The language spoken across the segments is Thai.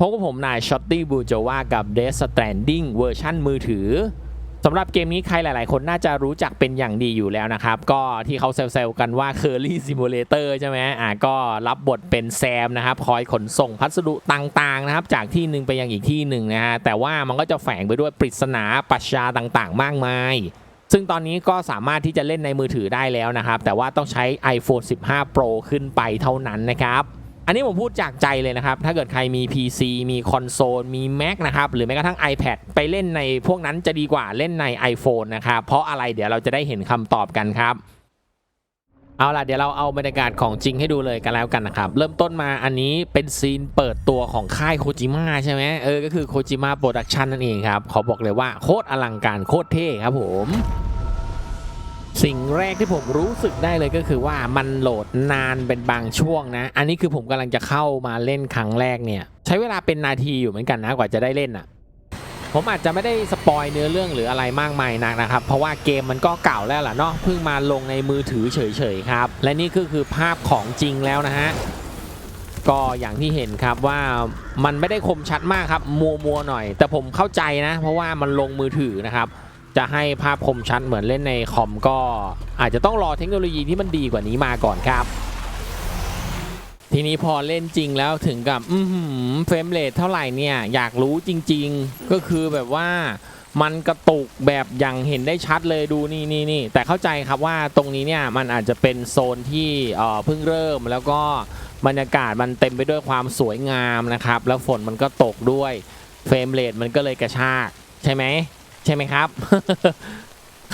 พบกับผมนายช็อตตี้บูโจวากับ Death Stranding เวอร์ชั่นมือถือสำหรับเกมนี้ใครหลาย ๆ คนน่าจะรู้จักเป็นอย่างดีอยู่แล้วนะครับ ก็ที่เขาเซลล์กันว่า Curly Simulator ใช่ไหมอ่าก็รับบทเป็นแซมนะครับ คอยขนส่งพัสดุต่าง ๆ นะครับ จากที่หนึ่งไปยังอีกที่หนึ่งนะฮะแต่ว่ามันก็จะแฝงไปด้วยปริศนาปรัชญาต่าง ๆ มากมาย ซึ่งตอนนี้ก็สามารถที่จะเล่นในมือถือได้แล้วนะครับ แต่ว่าต้องใช้ iPhone 15 Pro ขึ้นไปเท่านั้นนะครับ อันนี้ผมพูดจากใจเลยนะครับ ถ้าเกิดใครมี PC มีคอนโซล มี Mac นะครับ หรือแม้กระทั่ง iPad ไปเล่นในพวกนั้นจะดีกว่าเล่นใน iPhone นะครับ เพราะอะไรเดี๋ยวเราจะได้เห็นคำตอบกันครับเอาล่ะเดี๋ยวเราเอาบรรยากาศของจริงให้ดูเลยกันแล้วกันนะครับ เริ่มต้นมาอันนี้เป็นซีนเปิดตัวของค่ายโคจิมะใช่ไหมเออ ก็คือโคจิมะโปรดักชันนั่นเองครับ ขอบอกเลยว่าโคตรอลังการโคตรเท่ครับผม สิ่งแรกที่ผมรู้สึกได้เลยก็คือว่ามันโหลดนานเป็นบางช่วงนะ อันนี้คือผมกำลังจะเข้ามาเล่นครั้งแรกเนี่ย ใช้เวลาเป็นนาทีอยู่เหมือนกันนะกว่าจะได้เล่นอะผมอาจจะไม่ได้สปอยเนื้อเรื่องหรืออะไรมากมายนักนะครับ เพราะว่าเกมมันก็เก่าแล้วล่ะเนาะเพิ่งมาลงในมือถือเฉยๆครับ และนี่ก็คือภาพของจริงแล้วนะฮะก็อย่างที่เห็นครับว่ามันไม่ได้คมชัดมากครับมัวมัวๆหน่อย แต่ผมเข้าใจนะ เพราะว่ามันลงมือถือนะครับ จะให้ภาพคมชัดเหมือนเล่นในคอมก็อาจจะต้องรอเทคโนโลยีที่มันดีกว่านี้มาก่อนครับ ทีนี้พอเล่นจริงแล้วถึงกับอืเฟรมเรทเท่าไหร่เนี่ยอยากรู้จริง ๆ ก็คือแบบว่ามันกระตุกแบบอย่างเห็นได้ชัดเลยดูนี่นี่นี่แต่เข้าใจครับว่าตรงนี้เนี่ยมันอาจจะเป็นโซนที่เออเพิ่งเริ่มแล้วก็บรรยากาศมันเต็มไปด้วยความสวยงามนะครับ แล้วฝนมันก็ตกด้วยเฟรมเรทมันก็เลยกระชากใช่ไหม ใช่ไหมครับ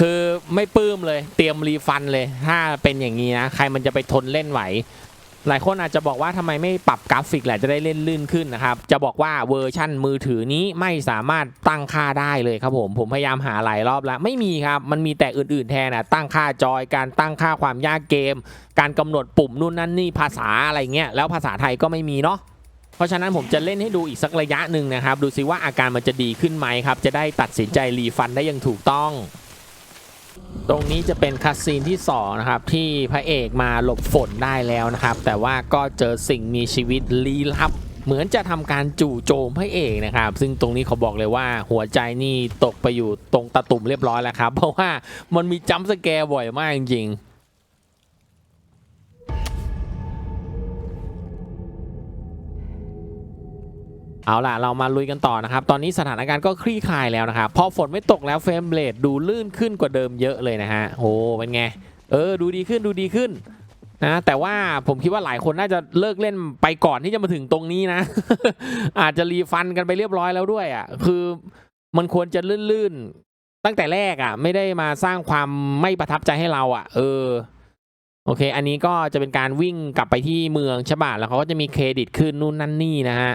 คือไม่ปลื้มเลย เตรียมรีฟันเลย ถ้าเป็นอย่างนี้นะ ใครมันจะไปทนเล่นไหว หลายคนอาจจะบอกว่าทำไมไม่ปรับกราฟิกแหละจะได้เล่นลื่นขึ้นนะครับ จะบอกว่าเวอร์ชั่นมือถือนี้ไม่สามารถตั้งค่าได้เลยครับผม ผมพยายามหาหลายรอบแล้ว ไม่มีครับ มันมีแต่อื่น ๆแทนนะตั้งค่าจอย การตั้งค่าความยากเกม การกำหนดปุ่มนู่นนั่นนี่ภาษาอะไรเงี้ย แล้วภาษาไทยก็ไม่มีเนาะ ราะฉะนั้นผมจะเล่นให้ดูอีกสักระยะหนึ่งนะครับ ดูซิว่าอาการมันจะดีขึ้นไหมครับ จะได้ตัดสินใจรีฟันได้อย่างถูกต้อง ตรงนี้จะเป็นคัสซีนที่2นะครับที่พระเอกมาหลบฝนได้แล้วนะครับ แต่ว่าก็เจอสิ่งมีชีวิตลี้ลับ เหมือนจะทำการจู่โจมพระเอกนะครับ ซึ่งตรงนี้เขาบอกเลยว่าหัวใจนี่ตกไปอยู่ตรงตะตุ่มเรียบร้อยแล้วครับ เพราะว่ามันมีจัมป์สแกร์บ่อยมากจริงๆ เอาล่ะ เรามาลุยกันต่อนะครับ ตอนนี้สถานการณ์ก็คลี่คลายแล้วนะครับ พอฝนไม่ตกแล้วเฟรมเรทดูลื่นขึ้นกว่าเดิมเยอะเลยนะฮะโอ้เป็นไง เออ ดูดีขึ้นดูดีขึ้นนะแต่ว่าผมคิดว่าหลายคนน่าจะเลิกเล่นไปก่อนที่จะมาถึงตรงนี้นะ อาจจะรีฟันกันไปเรียบร้อยแล้วด้วยอะคือมันควรจะลื่นๆ ตั้งแต่แรกอะ ไม่ได้มาสร้างความไม่ประทับใจให้เราอะ เออโอเค อันนี้ก็จะเป็นการวิ่งกลับไปที่เมืองใช่ป่ะแล้วเขาก็จะมีเครดิตขึ้นนู่นนั่นนี่นะฮะ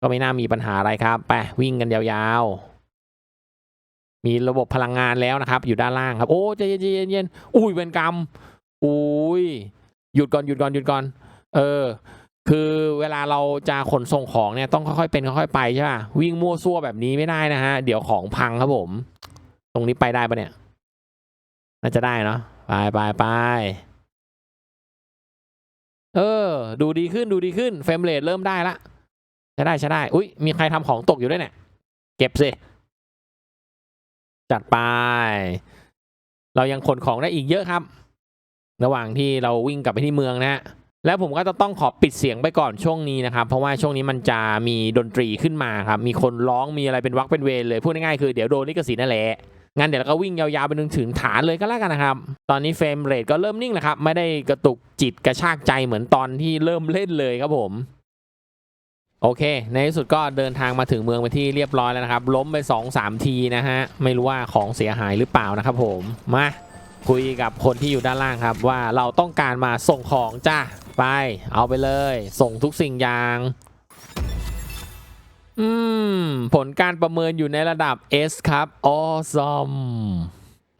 ก็ไม่น่ามีปัญหาอะไรครับ ไปวิ่งกันยาวๆ มีระบบพลังงานแล้วนะครับ อยู่ด้านล่างครับ โอ้ใจเย็นเย็นเย็นอุ้ยเป็นกรรม อุ้ยหยุดก่อนหยุดก่อนหยุดก่อน เออ คือเวลาเราจะขนส่งของเนี่ยต้องค่อยๆเป็นค่อยๆไปใช่ป่ะ วิ่งมั่วซั่วแบบนี้ไม่ได้นะฮะ เดี๋ยวของพังครับผม ตรงนี้ไปได้ปะเนี่ย น่าจะได้เนาะ ไปไปไปเออ ดูดีขึ้นดูดีขึ้น เฟรมเรทเริ่มได้ละ ช้ได้ใช้ได้ อุ้ยมีใครทำของตกอยู่ด้วยเนี่ย เก็บสิ จัดไป เรายังขนของได้อีกเยอะครับ ระหว่างที่เราวิ่งกลับไปที่เมืองนะฮะ แล้วผมก็จะต้องขอปิดเสียงไปก่อนช่วงนี้นะครับ เพราะว่าช่วงนี้มันจะมีดนตรีขึ้นมาครับ มีคนร้อง มีอะไรเป็นวักเป็นเวรเลย พูดง่ายๆคือเดี๋ยวโดนลิขสิทธิ์นั่นแหละ งั้นเดี๋ยวเราก็วิ่งยาวๆไปจนถึงฐานเลยก็แล้วกันนะครับ ตอนนี้เฟรมเรทก็เริ่มนิ่งแล้วครับ ไม่ได้กระตุกจิตกระชากใจเหมือนตอนที่เริ่มเล่นเลยครับผม โอเค ในที่สุดก็เดินทางมาถึงเมืองไปที่เรียบร้อยแล้วนะครับ ล้มไป 2 3 ทีนะฮะ ไม่รู้ว่าของเสียหายหรือเปล่านะครับผม มาคุยกับคนที่อยู่ด้านล่างครับว่าเราต้องการมาส่งของจ้าไป เอาไปเลย ส่งทุกสิ่งอย่าง อืม ผลการประเมินอยู่ในระดับ S ครับ awesome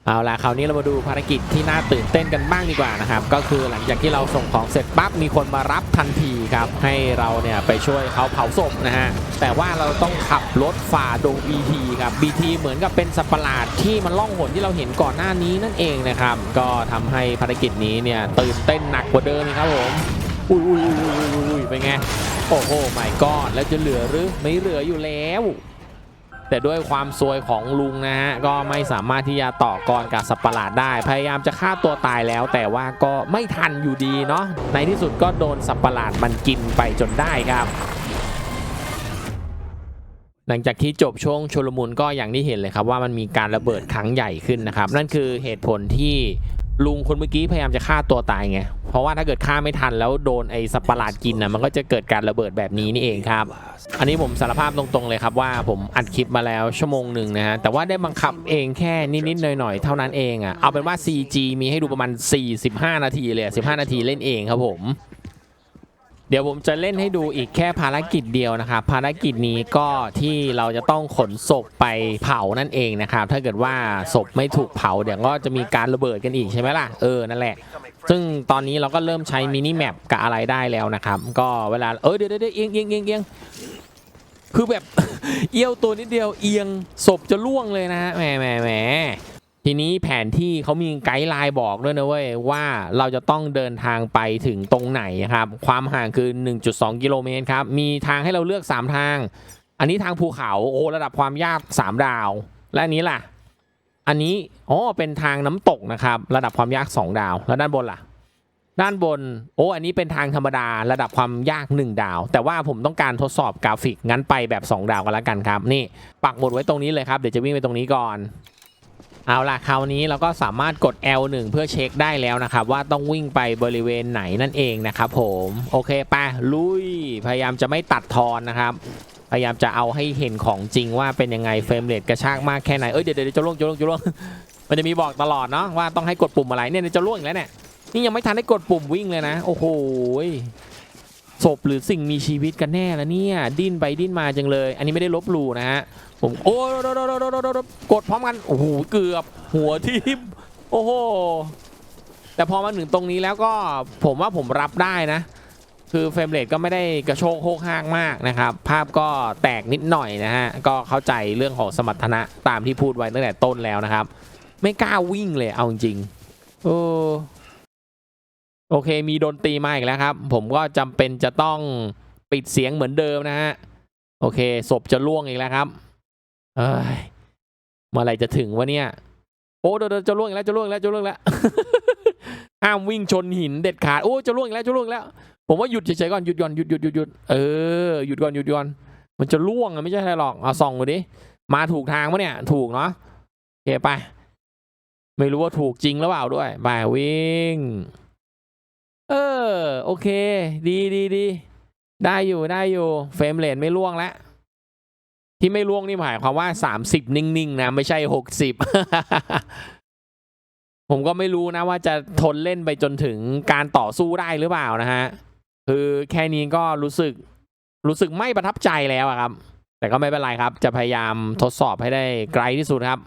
เอาล่ะคราวนี้เรามาดูภารกิจที่น่าตื่นเต้นกันบ้างดีกว่านะครับ ก็คือหลังจากที่เราส่งของเสร็จปั๊บมีคนมารับทันทีครับ ให้เราเนี่ยไปช่วยเขาเผาศพนะฮะ แต่ว่าเราต้องขับรถฝ่าดง BT ครับ BT เหมือนกับเป็นสัตว์ประหลาดที่มันล่องหนที่เราเห็นก่อนหน้านี้นั่นเองนะครับ ก็ทำให้ภารกิจนี้เนี่ยตื่นเต้นหนักกว่าเดิมครับผมอุ้ยอุ้ยอุ้ยอุ้ยอุ้ยเป็นไงโอ้โหไม่กอดแล้วจะเหลือหรือไม่เหลืออยู่แล้ว แต่ด้วยความซวยของลุงนะฮะก็ไม่สามารถที่จะต่อกรกับสัตว์ประหลาดได้ พยายามจะฆ่าตัวตายแล้ว แต่ว่าก็ไม่ทันอยู่ดีเนาะในที่สุดก็โดนสัตว์ประหลาดมันกินไปจนได้ครับหลังจากที่จบช่วงชลมุนก็อย่างที่เห็นเลยครับว่ามันมีการระเบิดครั้งใหญ่ขึ้นนะครับ นั่นคือเหตุผลที่ ลุงคนเมื่อกี้พยายามจะฆ่าตัวตายไง เพราะว่าถ้าเกิดฆ่าไม่ทันแล้วโดนไอ้สัตว์ประหลาดกินนะมันก็จะเกิดการระเบิดแบบนี้นี่เองครับ อันนี้ผมสารภาพตรงๆเลยครับว่าผมอัดคลิปมาแล้วชั่วโมงหนึ่งนะฮะ แต่ว่าได้บังคับเองแค่นิดๆหน่อยๆเท่านั้นเองอะ เอาเป็นว่า CG มีให้ดูประมาณ 45 นาทีเลย 15 นาทีเล่นเองครับผม เดี๋ยวผมจะเล่นให้ดูอีกแค่ภารกิจเดียวนะครับ ภารกิจนี้ก็ที่เราจะต้องขนศพไปเผานั่นเองนะครับ ถ้าเกิดว่าศพไม่ถูกเผาเดี๋ยวก็จะมีการระเบิดกันอีกใช่ไหมล่ะ เออ นั่นแหละ ซึ่งตอนนี้เราก็เริ่มใช้มินิแมปกับอะไรได้แล้วนะครับ ก็เวลา เออเดี๋ยวเดี๋ยวเอียงเอียงเอียงเอียงคือแบบเอี้ยวตัวนิดเดียวเอียงศพจะล่วงเลยนะฮะแหมแหมแหม ทีนี้แผนที่เขามีไกด์ไลน์บอกด้วยนะเว้ยว่าเราจะต้องเดินทางไปถึงตรงไหนครับ ความห่างคือ 1.2 กิโลเมตรครับ มีทางให้เราเลือก 3 ทาง อันนี้ทางภูเขาโอ้ระดับความยาก 3 ดาว และอันนี้ล่ะ อันนี้อ๋อเป็นทางน้ำตกนะครับ ระดับความยาก 2 ดาว แล้วด้านบนล่ะ ด้านบนโอ้อันนี้เป็นทางธรรมดา ระดับความยาก 1 ดาว แต่ว่าผมต้องการทดสอบกราฟิกงั้นไปแบบ 2 ดาวกันแล้วกันครับ นี่ปักหมดไว้ตรงนี้เลยครับเดี๋ยวจะวิ่งไปตรงนี้ก่อน เอาล่ะคราวนี้เราก็สามารถกด L1 เพื่อเช็คได้แล้วนะครับ ว่าต้องวิ่งไปบริเวณไหนนั่นเองนะครับผมโอเคไปลุย พยายามจะไม่ตัดทอนนะครับ พยายามจะเอาให้เห็นของจริงว่าเป็นยังไงเฟรมเรทกระชากมากแค่ไหนเอ้ยเดี๋ยวเดี๋ยวจะล่วงจะล่วงจะล่วงมันจะมีบอกตลอดเนาะว่าต้องให้กดปุ่มอะไรเนี่ยจะล่วงอีกแล้วเนี่ยนี่ยังไม่ทันได้กดปุ่มวิ่งเลยนะ โอ้โหย ศพหรือสิ่งมีชีวิตกันแน่ล้วเนี่ย ดิ้นไปดิ้นมาจังเลย อันนี้ไม่ได้ลบหลู่นะฮะผมโอ้โดโดโดโดโดโดโดกดพร้อมกันโอ้โหเกือบหัวทิ่มโอ้โหแต่พอมาถึงตรงนี้แล้วก็ผมว่าผมรับได้นะ คือเฟรมเรทก็ไม่ได้กระโชกโคกห้างมากนะครับ ภาพก็แตกนิดหน่อยนะฮะ ก็เข้าใจเรื่องของสมรรถนะตามที่พูดไว้ตั้งแต่ต้นแล้วนะครับ ไม่กล้าวิ่งเลยเอาจริงโอ้ โอเคมีดนตรีมาอีกแล้วครับ ผมก็จำเป็นจะต้องปิดเสียงเหมือนเดิมนะฮะ โอเคศพจะล่วงอีกแล้วครับ เอ้ยเมื่อไรจะถึงวะเนี่ย โอ้เดี๋ยวเดี๋ยวจะล่วงอีกแล้วจะล่วงอีกแล้วจะล่วงแล้วห้ามวิ่งชนหินเด็ดขาดโอ้จะล่วงอีกแล้วจะล่วงแล้ว ผมว่าหยุดเฉยๆก่อนหยุดก่อนหยุดหยุดหยุดหยุดเออหยุดก่อนหยุดก่อนมันจะล่วงอะไม่ใช่อะไรหรอกเอาส่องดูดิมาถูกทางปะเนี่ย ถูกเนาะโอเคไป ไม่รู้ว่าถูกจริงหรือเปล่าด้วยไปวิ่ง เออ โอเค ดีดีดีได้อยู่ได้อยู่ เฟรมเรทไม่ล่วงแล้ว ที่ไม่ล่วงนี่หมายความว่า30นิ่งๆนะ ไม่ใช่60ผมก็ไม่รู้นะว่าจะทนเล่นไปจนถึงการต่อสู้ได้หรือเปล่านะฮะ คือแค่นี้ก็รู้สึกรู้สึกไม่ประทับใจแล้วครับ แต่ก็ไม่เป็นไรครับ จะพยายามทดสอบให้ได้ไกลที่สุดครับ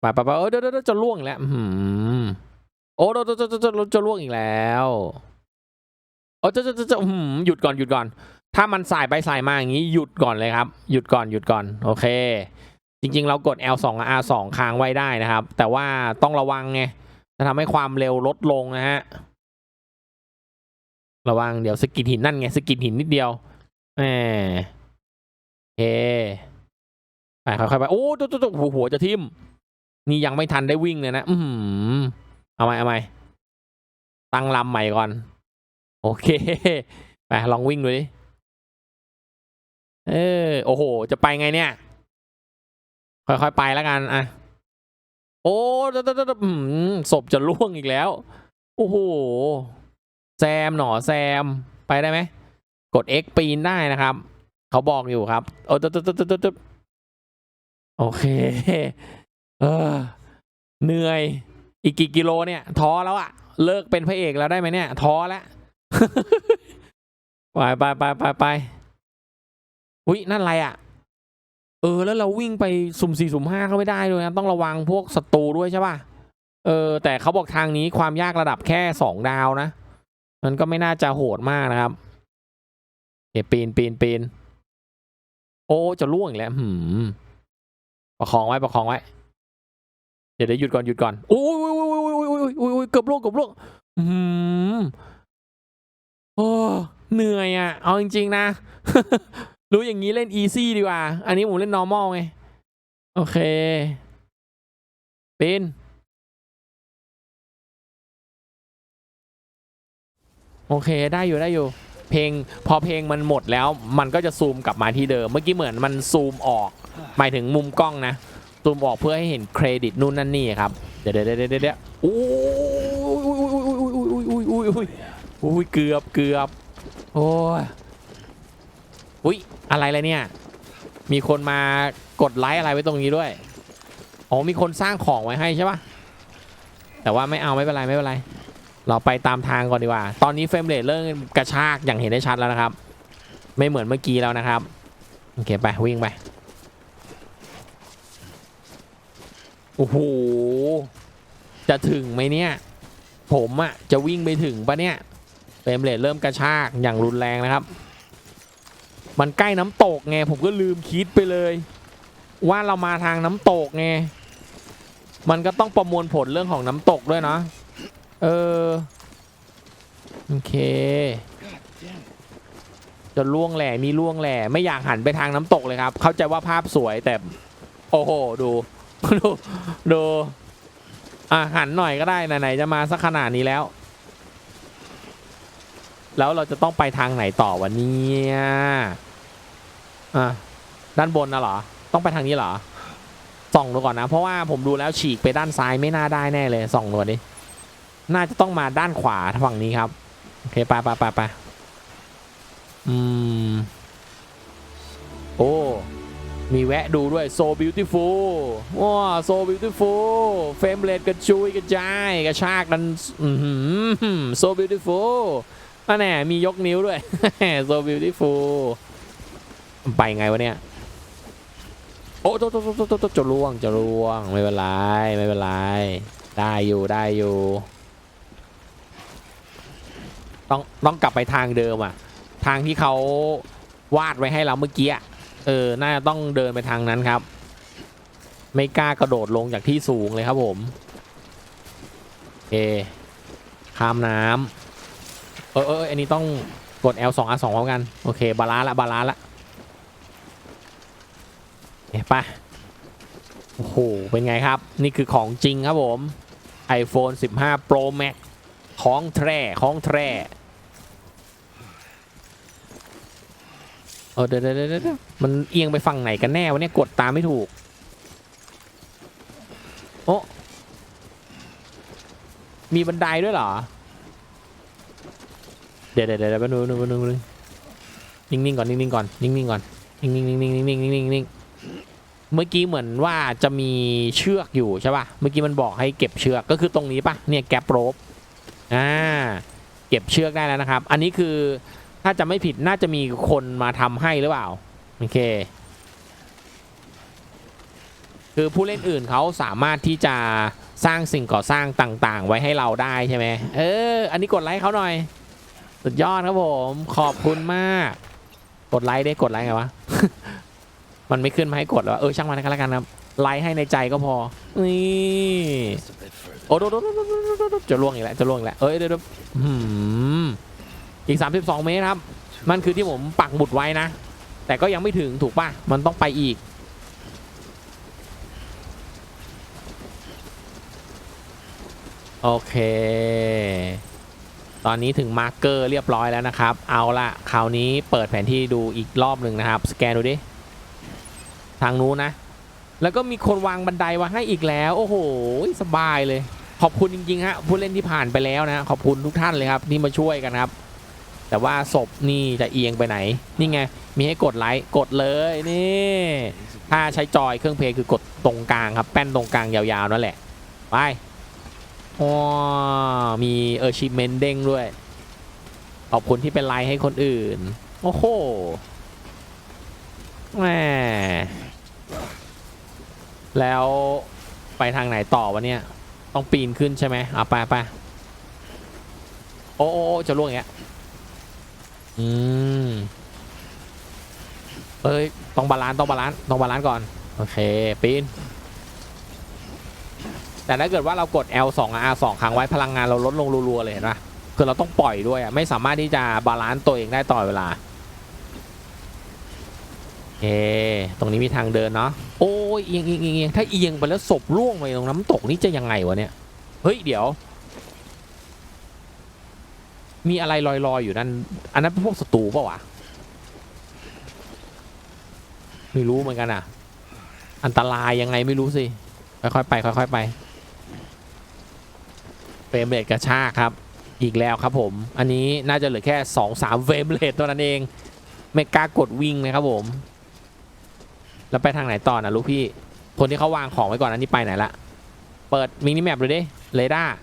ไปไปไปเออเดี๋ยวเดี๋ยวจะล่วงแล้วอื้อหือ โอ้จะจะจะจะจะล่วงอีกแล้วโอ้จะจะจะจะอื้อหือหยุดก่อนหยุดก่อน ถ้ามันสายไปสายมาอย่างนี้หยุดก่อนเลยครับ หยุดก่อนหยุดก่อน โอเค จริง ๆ เรากด L2 กับ R2 ค้างไว้ได้นะครับ แต่ว่าต้องระวังไงจะทำให้ความเร็วลดลงนะฮะ ระวังเดี๋ยวสกิดหินนั่นไงสกิดหินนิดเดียวแหมโอเคไปค่อยๆไป โอ้ตัวตัวหัวจะทิ่ม นี่ยังไม่ทันได้วิ่งเลยนะ อือหือ เอาไหม่เอาไหม่ตั้งลำใหม่ก่อน โอเค ไปลองวิ่งดูดิเออโอ้โห จะไปไงเนี่ย ค่อยๆไปแล้วกันอะโอ้ตตตตอืมศพจะล่วงอีกแล้ว โอ้โห แซมหนอแซม ไปได้ไหม กด X ปีนได้นะครับ เขาบอกอยู่ครับ โอ้ตตตตตตโอเค เออ เหนื่อย อีกกี่กิโลเนี่ยท้อแล้วอะเลิกเป็นพระเอกแล้วได้ไหมเนี่ยท้อแล้วไปไปไปไปไปอุ้ยนั่นอะไรอะเออ แล้วเราวิ่งไปสุ่มสี่สุ่มห้าก็ไม่ได้ด้วยนะต้องระวังพวกศัตรูด้วยใช่ป่ะเออ แต่เขาบอกทางนี้ความยากระดับแค่สองดาวนะมันก็ไม่น่าจะโหดมากนะครับเดี๋ยวปีนปีนปีนโอ้จะล่วงอีกแล้วหืมประคองไว้ประคองไว้ เดี๋ยวเดี๋ยวหยุดก่อนหยุดก่อนโอ้ ยโอ้ยเกือบล่วงเกือบล่วงอืมโอ้เหนื่อยอะ เอาจริง ๆ นะ รู้อย่างนี้เล่น easy ดีกว่า อันนี้ผมเล่น normal ไง โอเคปินโอเคได้อยู่ได้อยู่ เพลงพอเพลงมันหมดแล้ว มันก็จะซูมกลับมาที่เดิม เมื่อกี้เหมือนมันซูมออก หมายถึงมุมกล้องนะ ซูมออกเพื่อให้เห็นเครดิตนู่นนั่นนี่ครับ เดี๋ยวเดี๋ยวเดี๋ยวเดี๋ยวเดี๋ยวโอ้ อุ้ยอุ้ยอุ้ยอุ้ยอุ้ยอุ้ยอุ้ยเกือบเกือบโอ้ยอุ้ยอะไรเลยเนี่ย มีคนมากดไลค์อะไรไว้ตรงนี้ด้วยอ๋อมีคนสร้างของไว้ให้ใช่ปะแต่ว่าไม่เอาไม่เป็นไรไม่เป็นไร เราไปตามทางก่อนดีกว่า ตอนนี้เฟรมเรทเริ่มกระชากอย่างเห็นได้ชัดแล้วนะครับ ไม่เหมือนเมื่อกี้แล้วนะครับโอเคไปวิ่งไปโอ้โหจะถึงไหมเนี่ย ผมอะจะวิ่งไปถึงปะเนี่ยเฟรมเรทเริ่มกระชากอย่างรุนแรงนะครับ มันใกล้น้ำตกไงผมก็ลืมคิดไปเลย ว่าเรามาทางน้ำตกไงมันก็ต้องประมวลผลเรื่องของน้ำตกด้วยเนาะเออโอเคจะล่วงแหล่มีล่วงแหล่ไม่อยากหันไปทางน้ำตกเลยครับ เข้าใจว่าภาพสวยแต่ โอ้โห ดู ดู ดู อะหันหน่อยก็ได้ไหนๆจะมาสักขนาดนี้แล้ว แล้วเราจะต้องไปทางไหนต่อวันนี้อะด้านบนนะเหรอ ต้องไปทางนี้เหรอส่องดูก่อนนะ เพราะว่าผมดูแล้วฉีกไปด้านซ้ายไม่น่าได้แน่เลยส่องดูดิน่าจะต้องมาด้านขวาฝั่งนี้ครับโอเคไปไปไปไปอืม โอ้ มีแวะดูด้วย so beautiful ว้า so beautiful เฟรมเรทกระจุยกระจายกระชากนั้น so beautiful นั่นแน่มียกนิ้วด้วย so beautiful ไปไงวะเนี่ย โอ้โตโตโตโตโตจะล่วงจะล่วงไม่เป็นไรไม่เป็นไร ได้อยู่ได้อยู่ ต้องต้องกลับไปทางเดิมอะ ทางที่เขาวาดไว้ให้เราเมื่อกี้อะ เออ น่าจะต้องเดินไปทางนั้นครับ ไม่กล้ากระโดดลงจากที่สูงเลยครับผมโอเคข้ามน้ำเออเออเอันนี้ต้องกด L 2 R 2พร้อมกัน โอเค บาลานละบาลานละเห็นปะโอ้โห เป็นไงครับ นี่คือของจริงครับผม iPhone 15 Pro Max ของแท้ของแท้ เออเดี๋ยวเดี๋ยวเดี๋ยวเดี๋ยวมันเอียงไปฝั่งไหนกันแน่วะเนี่ยกดตามไม่ถูก โอ้มีบันไดด้วยเหรอ เดี๋ยวเดี๋ยวเดี๋ยวแป๊บนึงแป๊บนึงแป๊บนึงนิ่งๆก่อนนิ่งๆก่อนนิ่งๆก่อนนิ่งๆนิ่งๆนิ่งๆนิ่งๆนิ่งนิ่งเมื่อกี้เหมือนว่าจะมีเชือกอยู่ใช่ป่ะ เมื่อกี้มันบอกให้เก็บเชือกก็คือตรงนี้ป่ะ เนี่ยแกปโรบอ่า เก็บเชือกได้แล้วนะครับ อันนี้คือ ถ้าจะไม่ผิดน่าจะมีคนมาทำให้หรือเปล่า โอเค คือผู้เล่นอื่นเขาสามารถที่จะสร้างสิ่งก่อสร้างต่างๆ ไว้ให้เราได้ใช่ไหมเออ อันนี้กดไลค์เขาหน่อย สุดยอดครับผม ขอบคุณมาก กดไลค์ได้กดไลค์ไงวะ มันไม่ขึ้นมาให้กดแล้วเออช่างมันก็แล้วกันครับไลค์ให้ในใจก็พอ นี่ โอ้โดดจะล่วงอีกแล้ว จะล่วงอีกแล้ว เอ้ยเดี๋ยว อีก 32 เมตรครับ มันคือที่ผมปักหมุดไว้นะ แต่ก็ยังไม่ถึงถูกป่ะ มันต้องไปอีก โอเค ตอนนี้ถึงมาร์กเกอร์เรียบร้อยแล้วนะครับ เอาละคราวนี้เปิดแผนที่ดูอีกรอบหนึ่งนะครับ สแกนดูดิ ทางนู้นนะ แล้วก็มีคนวางบันไดไว้ให้อีกแล้ว โอ้โห สบายเลยขอบคุณจริงๆฮะผู้เล่นที่ผ่านไปแล้วนะ ขอบคุณทุกท่านเลยครับที่มาช่วยกันครับ แต่ว่าศพนี่จะเอียงไปไหน นี่ไง มีให้กดไลค์กดเลยนี่ ถ้าใช้จอยเครื่องเพลย์คือกดตรงกลางครับ แป้นตรงกลางยาวๆนั่นแหละ ไปอ๋อมีเออชิเมนเด้งด้วย ขอบคุณที่เป็นไลค์ให้คนอื่น โอ้โหแหมแล้วไปทางไหนต่อวะเนี่ย ต้องปีนขึ้นใช่ไหมอะไปไปโอ้โอ้โอ้จะล่วงอย่างเงี้ย อืมเอ้ยต้องบาลานซ์ต้องบาลานซ์ต้องบาลานซ์ก่อน โอเคปีน แต่ถ้าเกิดว่าเรากด L 2 R 2ค้างไว้พลังงานเราลดลงรัวๆเลยเห็นปะคือเราต้องปล่อยด้วยอะไม่สามารถที่จะบาลานซ์ตัวเองได้ตลอดเวลาเอตรงนี้มีทางเดินเนาะโอ้ยเอียงเอียงเอียงเอียงถ้าเอียงไปแล้วศพล่วงไปตรงน้ำตกนี่จะยังไงวะเนี่ย เฮ้ยเดี๋ยว มีอะไรลอยๆอยู่นั่น อันนั้นเป็นพวกศัตรูเปล่าวะ ไม่รู้เหมือนกันอะ อันตรายยังไงไม่รู้สิ ค่อยๆไปค่อยๆไป เฟรมเรทกระชากครับ อีกแล้วครับผม อันนี้น่าจะเหลือแค่ 2 3เฟรมเรทตัวนั้นเอง ไม่กล้ากดวิ่งนะครับผม แล้วไปทางไหนต่อนะลูกพี่ คนที่เขาวางของไว้ก่อนอันนี้ไปไหนละ เปิดมินิแมปเลยดิ เรดาร์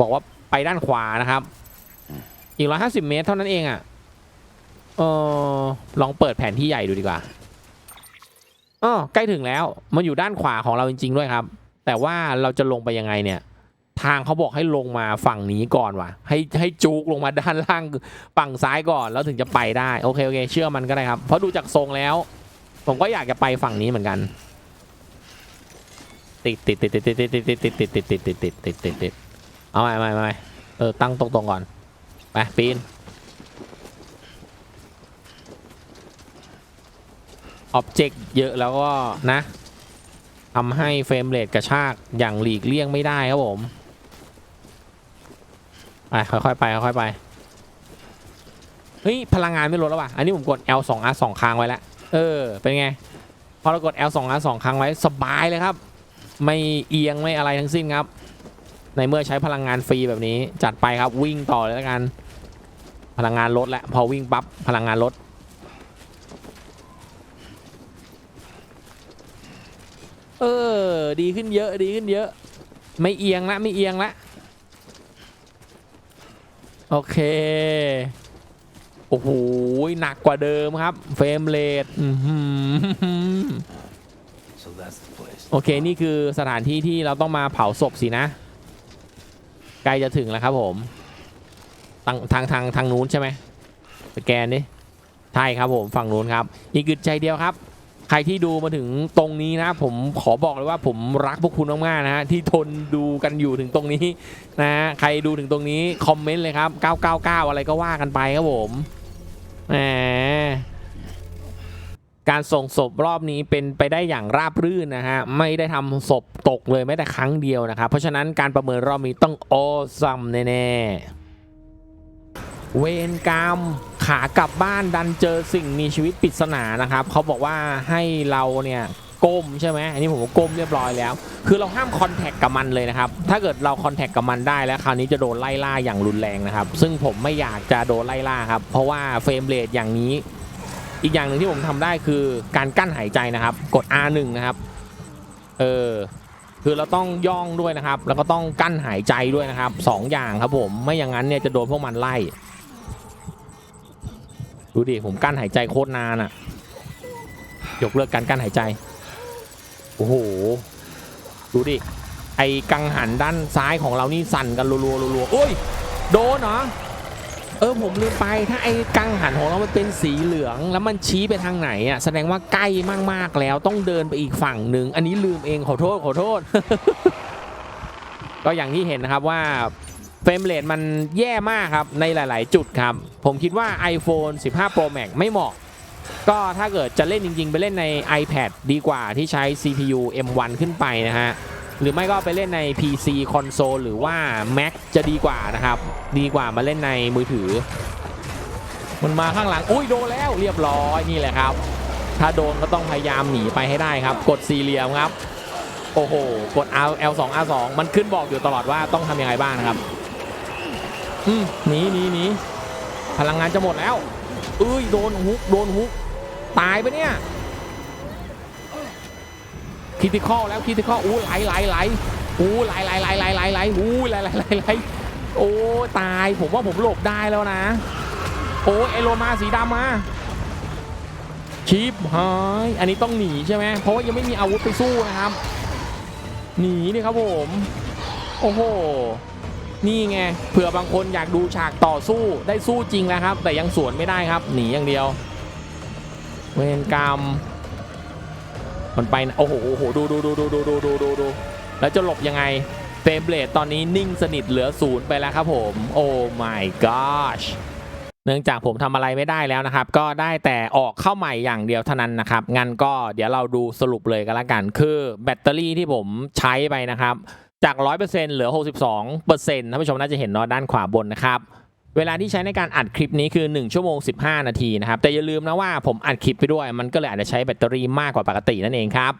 บอกว่า ไปด้านขวานะครับ อีก150เมตรเท่านั้นเองอะ่ะเออลองเปิดแผนที่ใหญ่ดูดีกว่าอ๋อใกล้ถึงแล้ว มันอยู่ด้านขวาของเราจริง ๆ ด้วยครับ แต่ว่าเราจะลงไปยังไงเนี่ย ทางเขาบอกให้ลงมาฝั่งนี้ก่อนว่ะ ให้ให้จูกลงมาด้านล่างฝั่งซ้ายก่อนแล้วถึงจะไปได้ โอเคโอเคเชื่อมันก็ได้ครับ เพราะดูจากทรงแล้ว ผมก็อยากจะไปฝั่งนี้เหมือนกันติดติดติดติดติดติดติดติดติดติดติดติดติดติดติดติด เอาไม่ไม่ไม่เออตั้งตรงๆก่อน ไปปีนอ็อบเจกต์เยอะแล้วก็นะทำให้เฟรมเรทกระชากอย่างหลีกเลี่ยงไม่ได้ครับผม ไป ค่อยๆไป ค่อยๆไป เฮ้ย พลังงานไม่ลดแล้วว่ะ อันนี้ผมกด L 2 R 2ค้างไว้แล้ว เออ เป็นไง พอเรากด L 2 R 2ค้างไว้สบายเลยครับ ไม่เอียงไม่อะไรทั้งสิ้นครับ ในเมื่อใช้พลังงานฟรีแบบนี้จัดไปครับวิ่งต่อเลยแล้วกัน พลังงานลดแล้วพอวิ่งปั๊บพลังงานลดเออดีขึ้นเยอะดีขึ้นเยอะ ไม่เอียงละไม่เอียงละโอเคโอ้โหหนักกว่าเดิมครับ เฟรมเรทอื้อหือ So that's the place. โอเค นี่คือสถานที่ที่เราต้องมาเผาศพสินะใก ล้จะถึงแล้วครับผมทางทางทางทางนู้นใช่ไหมสแกนดิใช่ครับผมฝั่งนู้นครับอีกอึดใจเดียวครับ ใครที่ดูมาถึงตรงนี้นะผมขอบอกเลยว่าผมรักพวกคุณมากๆนะฮะที่ทนดูกันอยู่ถึงตรงนี้นะฮะใครดูถึงตรงนี้คอมเมนต์เลยครับ 999 อะไรก็ว่ากันไปครับผมแหม การส่งศพรอบนี้เป็นไปได้อย่างราบรื่นนะฮะไม่ได้ทำศพตกเลยแม้แต่ครั้งเดียวนะครับเพราะฉะนั้นการประเมินรอบนี้ต้องออซัมแน่ๆเวรกรรมขากลับบ้านดันเจอสิ่งมีชีวิตปริศนานะครับเขาบอกว่าให้เราเนี่ยก้มใช่ไหมอันนี้ผมก็ก้มเรียบร้อยแล้ว คือเราห้ามคอนแทคกับมันเลยนะครับ ถ้าเกิดเราคอนแทคกับมันได้แล้วคราวนี้จะโดนไล่ล่าอย่างรุนแรงนะครับ ซึ่งผมไม่อยากจะโดนไล่ล่าครับ เพราะว่าเฟรมเรทอย่างนี้ อีกอย่างหนึ่งที่ผมทำได้คือการกั้นหายใจนะครับ กด R1 นะครับ เออ คือเราต้องย่องด้วยนะครับ แล้วก็ต้องกั้นหายใจด้วยนะครับสองอย่างครับผม ไม่อย่างนั้นเนี่ยจะโดนพวกมันไล่ ดูดิ ผมกั้นหายใจโคตรนานอะ่ะ ยกเลิกการกั้นหายใจ โอ้โห ดูดิ ไอ้กังหันด้านซ้ายของเรานี่สั่นกันรัวๆรัวๆโอ้ย โดนเหรอ เออผมลืมไปถ้าไอ้กังหันของเรามันเป็นสีเหลืองแล้วมันชี้ไปทางไหนอะแสดงว่าใกล้มากๆแล้วต้องเดินไปอีกฝั่งหนึ่งอันนี้ลืมเองขอโทษขอโทษ ก็อย่างที่เห็นนะครับว่าเฟรมเรทมันแย่มากครับในหลาย ๆ จุดครับ ผมคิดว่า iPhone 15 Pro Max ไม่เหมาะ ก็ถ้าเกิดจะเล่นจริง ๆ ไปเล่นใน iPad ดีกว่าที่ใช้ CPU M1 ขึ้นไปนะฮะ หรือไม่ก็ไปเล่นใน PC คอนโซลหรือว่า Mac จะดีกว่านะครับ ดีกว่ามาเล่นในมือถือ มันมาข้างหลัง อุ้ยโดนแล้วเรียบร้อยนี่แหละครับ ถ้าโดนก็ต้องพยายามหนีไปให้ได้ครับ กดสี่เหลี่ยมครับ โอ้โห กด R L2 R2 มันขึ้นบอกอยู่ตลอดว่าต้องทำยังไงบ้างนะครับ อืมหนีหนีหนีพลังงานจะหมดแล้วเอ้ยโดนฮุกโดนฮุกตายไปเนี่ย คิติคอลแล้วคิติคอลอู้ไหลไหลไหลอู้ไหลไหลไหลไหลไหลไหลอู้ไหลไหลไหลไหลโอ้ตายผมว่าผมหลบได้แล้วนะโอ้เอโลมาสีดำมาชิปหายอันนี้ต้องหนีใช่ไหมเพราะว่ายังไม่มีอาวุธไปสู้นะครับ หนีนี่ครับผม โอ้โหนี่ไงเผื่อบางคนอยากดูฉากต่อสู้ได้สู้จริงแล้วครับ แต่ยังสวนไม่ได้ครับ หนีอย่างเดียว เวรกรรม มันไปนะโอ้โหโอ้โหดูดูดูดูดูดูดูดูดูแล้วจะหลบยังไงเรมเรทตอนนี้นิ่งสนิทเหลือศูนย์ไปแล้วครับผมโอ้ my gosh เนื่องจากผมทำอะไรไม่ได้แล้วนะครับ ก็ได้แต่ออกเข้าใหม่อย่างเดียวเท่านั้นนะครับงั้นก็เดี๋ยวเราดูสรุปเลยกันละกัน คือแบตเตอรี่ที่ผมใช้ไปนะครับ จาก 100%เหลือ 62%ท่านผู้ชมน่าจะเห็นเนาะด้านขวาบนนะครับ เวลาที่ใช้ในการอัดคลิปนี้คือ 1 ชั่วโมง 15 นาทีนะครับ แต่อย่าลืมนะว่าผมอัดคลิปไปด้วย มันก็เลยอาจจะใช้แบตเตอรี่มากกว่าปกตินั่นเองครับ